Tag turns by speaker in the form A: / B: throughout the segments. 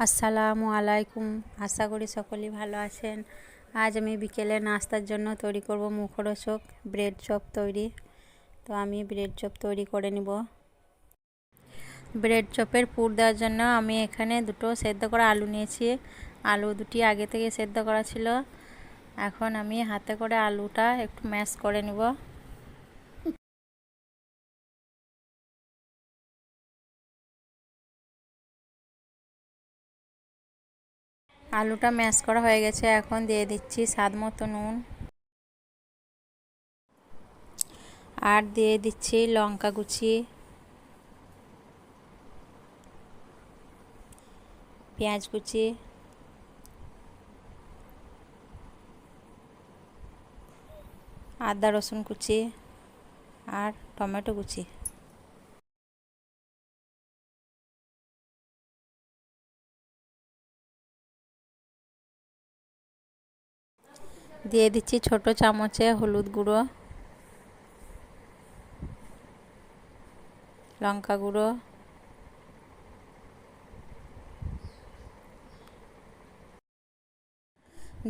A: আসসালামু আলাইকুম। আশা করি সকলেই ভালো আছেন। আজ আমি বিকেলে নাস্তার জন্য তৈরি করব মুখরোচক ব্রেড চপ তৈরি। তো আমি ব্রেড চপ তৈরি করে নিব। ব্রেড চপের পুর দেওয়ার জন্য আমি এখানে দুটো সেদ্ধ করা আলু নিয়েছি। আলু দুটি আগে থেকে সেদ্ধ করা ছিল। এখন আমি হাতে করে আলুটা একটু ম্যাশ করে নিব। আলুটা ম্যাশ করা হয়ে গেছে, এখন দিয়ে দিচ্ছি স্বাদ মতো নুন। আর দিয়ে দিচ্ছি লঙ্কা কুচি পেঁয়াজ কুচি আদা রসুন কুচি আর টমেটো কুচি দিয়ে দিচ্ছি ছোট চামচে হলুদ গুঁড়ো, লঙ্কা গুঁড়ো,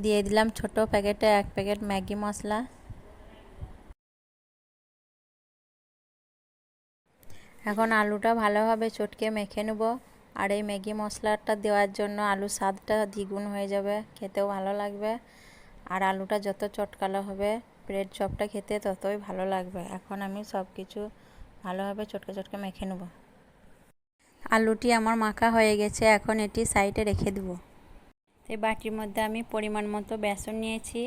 A: দিয়ে দিলাম ছোট প্যাকেটে এক প্যাকেট ম্যাগি মশলা। এখন আলুটা ভালোভাবে চটকে মেখে নেব, আর এই ম্যাগি মশলাটা দেওয়ার জন্য আলুর স্বাদটা দ্বিগুণ হয়ে যাবে, খেতেও ভালো লাগবে। আর আলুটা যত চটকালো হবে ব্রেড চপটা খেতে ততই ভালো লাগবে। এখন আমি সব কিছু ভালোভাবে চটকে চটকে মেখে নেব। আলুটি আমার মাখা হয়ে গেছে, এখন এটি সাইডে রেখে দেব। এই বাটির মধ্যে আমি পরিমাণ মতো বেসন নিয়েছি,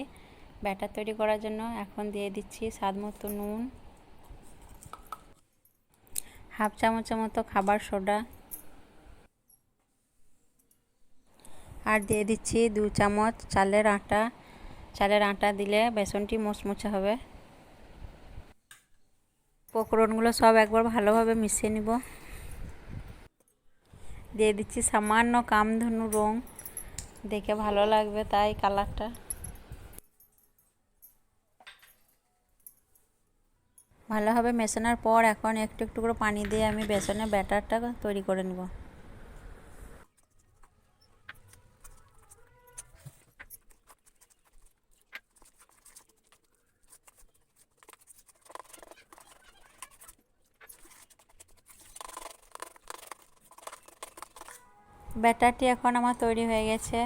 A: ব্যাটার তৈরি করার জন্য। এখন দিয়ে দিচ্ছি স্বাদ মতো নুন, হাফ চামচের মতো খাবার সোডা, আর দিয়ে দিচ্ছি দু চামচ চালের আটা চালের আটা দিলে বেসনটি মুচমুচে হবে। পকোড়নগুলো সব একবার ভালোভাবে মিশিয়ে নিব। দিয়ে দিচ্ছি সামান্য কামধনু রং। দেখে ভালো লাগবে তাই কালারটা। ভালোভাবে মেশানোর পর এখন একটু একটু করে পানি দিয়ে আমি বেসনের ব্যাটারটা তৈরি করে নেব। ব্যাটারটি এখন আমার তৈরি হয়ে গেছে।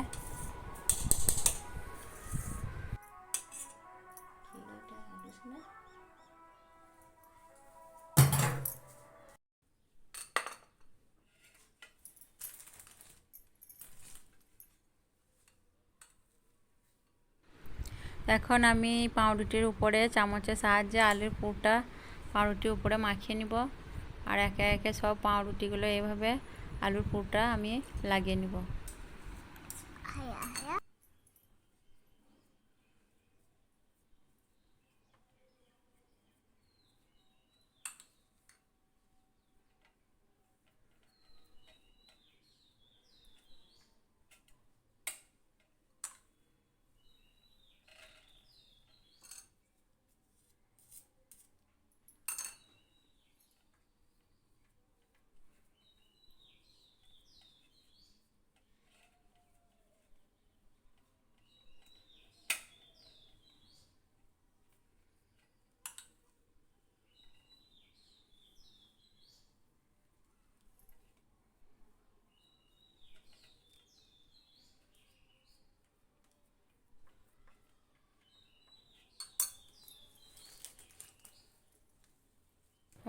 A: এখন আমি পাউরুটির উপরে চামচের সাহায্যে আলুর পুরটা পাউরুটির উপরে মাখিয়ে নিব। আর একে একে সব পাউরুটিগুলো এভাবে আলুর পুরটা আমি লাগিয়ে নিব।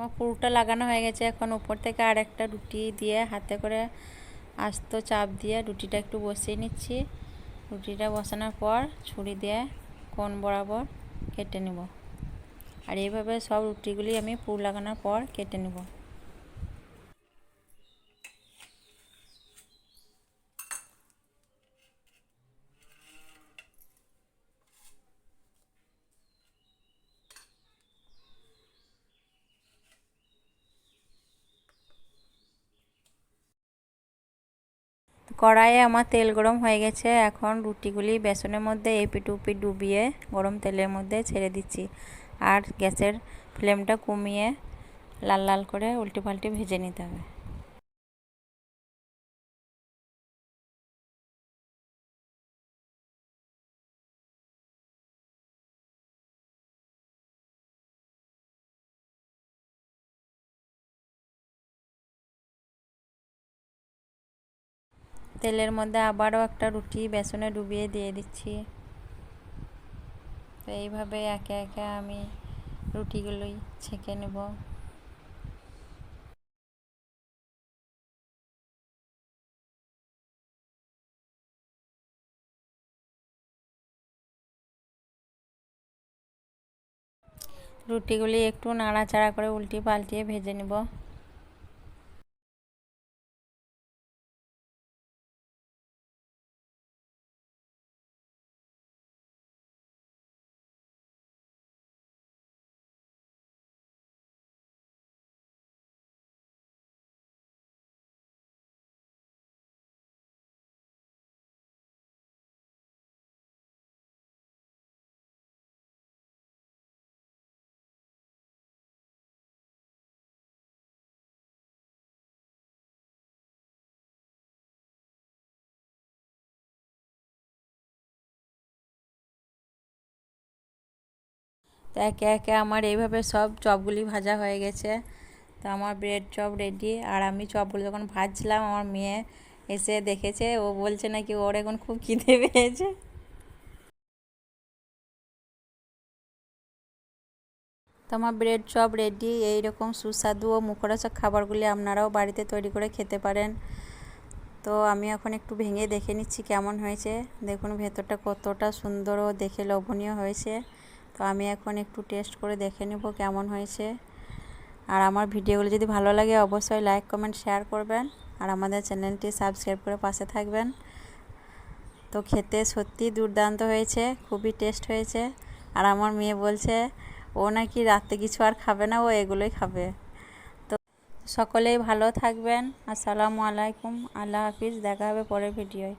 A: আমার পুরোটা লাগানো হয়ে গেছে। এখন উপর থেকে আর একটা রুটি দিয়ে হাতে করে আস্ত চাপ দিয়ে রুটিটা একটু বসিয়ে নিচ্ছি। রুটিটা বসানোর পর ছুরি দিয়ে কোন বরাবর কেটে নেব। আর এইভাবে সব রুটিগুলি আমি পুর লাগানোর পর কেটে নেব। কড়াইয়ে আমার তেল গরম হয়ে গেছে। এখন রুটিগুলি বেসনের মধ্যে এপি টুপি ডুবিয়ে গরম তেলের মধ্যে ছেড়ে দিচ্ছি। আর গ্যাসের ফ্লেমটা কমিয়ে লাল লাল করে উল্টে পাল্টে ভেজে নিতে হবে। তেলের মধ্যে আবারও একটা রুটি বেসনে ডুবিয়ে দিয়ে দিচ্ছি। তো এইভাবে একে একে আমি রুটিগুলোই ছেঁকে নেব। রুটিগুলি একটু নাড়াচাড়া করে উল্টি পাল্টিয়ে ভেজে নেব। তো একে একে আমার এইভাবে সব চপগুলি ভাজা হয়ে গেছে। তো আমার ব্রেড চপ রেডি আর আমি চপগুলো যখন ভাজছিলাম আমার মেয়ে এসে দেখেছে, ও বলছে নাকি ওর এখন খুব খিদে পেয়েছে। তো আমার ব্রেড চপ রেডি এইরকম সুস্বাদু ও মুখরোচক খাবারগুলি আপনারাও বাড়িতে তৈরি করে খেতে পারেন। তো আমি এখন একটু ভেঙে দেখে নিচ্ছি কেমন হয়েছে। দেখুন ভেতরটা কতটা সুন্দর ও দেখে লোভনীয় হয়েছে। তো আমি এখন একটু টেস্ট করে দেখে নেব কেমন হয়েছে। আর আমার ভিডিওগুলো যদি ভালো লাগে, অবশ্যই লাইক কমেন্ট শেয়ার করবেন। আর আমাদের চ্যানেলটি সাবস্ক্রাইব করে পাশে থাকবেন। তো খেতে সত্যি দুর্দান্ত হয়েছে, খুবই টেস্ট হয়েছে। আর আমার মেয়ে বলছে, ও নাকি রাতে কিছু আর খাবে না, ও এগুলোই খাবে। তো সকলেই ভালো থাকবেন। আসসালামু আলাইকুম। আল্লাহ হাফিজ। দেখা হবে পরের ভিডিওয়।